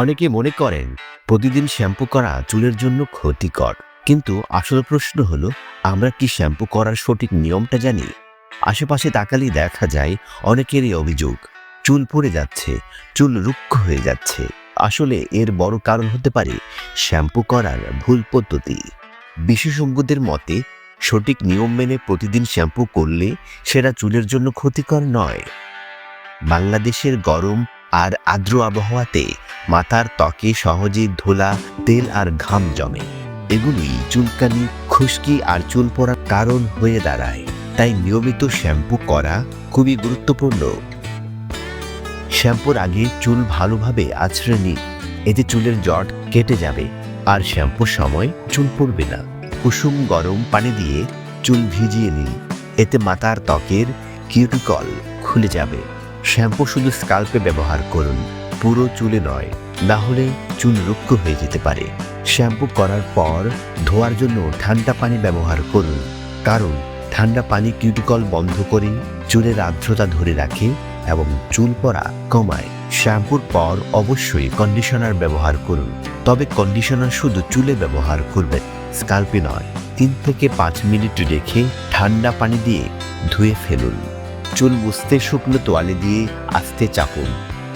অনেকে মনে করেন প্রতিদিন শ্যাম্পু করা চুলের জন্য ক্ষতিকর। কিন্তু আসল প্রশ্ন হলো, আমরা কি শ্যাম্পু করার সঠিক নিয়মটা জানি? আশেপাশে তাকালেই দেখা যায় অনেকেরই অভিযোগ, চুল পড়ে যাচ্ছে, চুল রুক্ষ হয়ে যাচ্ছে। আসলে এর বড় কারণ হতে পারে শ্যাম্পু করার ভুল পদ্ধতি। বিশেষজ্ঞদের মতে, সঠিক নিয়ম মেনে প্রতিদিন শ্যাম্পু করলে সেটা চুলের জন্য ক্ষতিকর নয়। বাংলাদেশের গরম আর আর্দ্র আবহাওয়াতে মাথার ত্বকে সহজে ধুলা, তেল আর ঘাম জমে। এগুলি চুলকানি, খুশকি আর চুল পড়ার কারণ হয়ে দাঁড়ায়। তাই নিয়মিত শ্যাম্পু করা খুবই গুরুত্বপূর্ণ। শ্যাম্পুর আগে চুল ভালোভাবে আছড়ে নিন। এতে চুলের জট কেটে যাবে আর শ্যাম্পুর সময় চুল পড়বে না। কুসুম গরম পানি দিয়ে চুল ভিজিয়ে নিন। এতে মাথার ত্বকের কিউটিকল খুলে যাবে। শ্যাম্পু শুধু স্কাল্পে ব্যবহার করুন। পুরো চুলে নয়, না হলে চুল রুক্ষ হয়ে যেতে পারে। শ্যাম্পু করার পর ধোয়ার জন্য ঠান্ডা পানি ব্যবহার করুন। কারণ ঠান্ডা পানি কিউটিকল বন্ধ করে চুলের আর্দ্রতা ধরে রাখে এবং চুল পড়া কমায়। শ্যাম্পুর পর অবশ্যই কন্ডিশনার ব্যবহার করুন। তবে কন্ডিশনার শুধু চুলে ব্যবহার করবেন, স্কাল্পে নয়, তিন থেকে পাঁচ মিনিট রেখে ঠান্ডা পানি দিয়ে ধুয়ে ফেলুন। চুল মুছতে শুকনো তোয়ালে দিয়ে আস্তে চাপুন।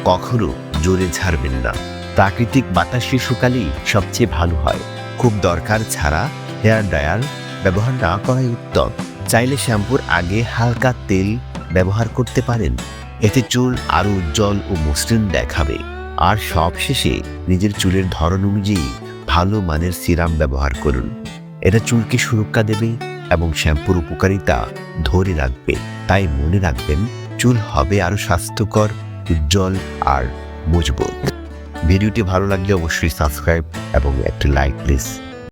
কখনো জোরে ছাড়বেন না। প্রাকৃতিক বাতাসে শুকালেই সবচেয়ে ভালো হয়। খুব দরকার ছাড়া হেয়ার ড্রায়ার ব্যবহার না করাই উত্তম। চাইলে শ্যাম্পুর আগে হালকা তেল ব্যবহার করতে পারেন। এতে চুল আরও উজ্জ্বল ও মসৃণ দেখাবে। আর সব শেষে নিজের চুলের ধরন অনুযায়ী ভালো মানের সিরাম ব্যবহার করুন। এটা চুলকে সুরক্ষা দেবে এবং শ্যাম্পুর উপকারিতা ধরে রাখবে। তাই মনে রাখবেন, চুল হবে আরও স্বাস্থ্যকর উজ্জ্বল আর মজবুত। ভিডিওটি ভালো লাগলে অবশ্যই সাবস্ক্রাইব এবং একটি লাইক প্লিজ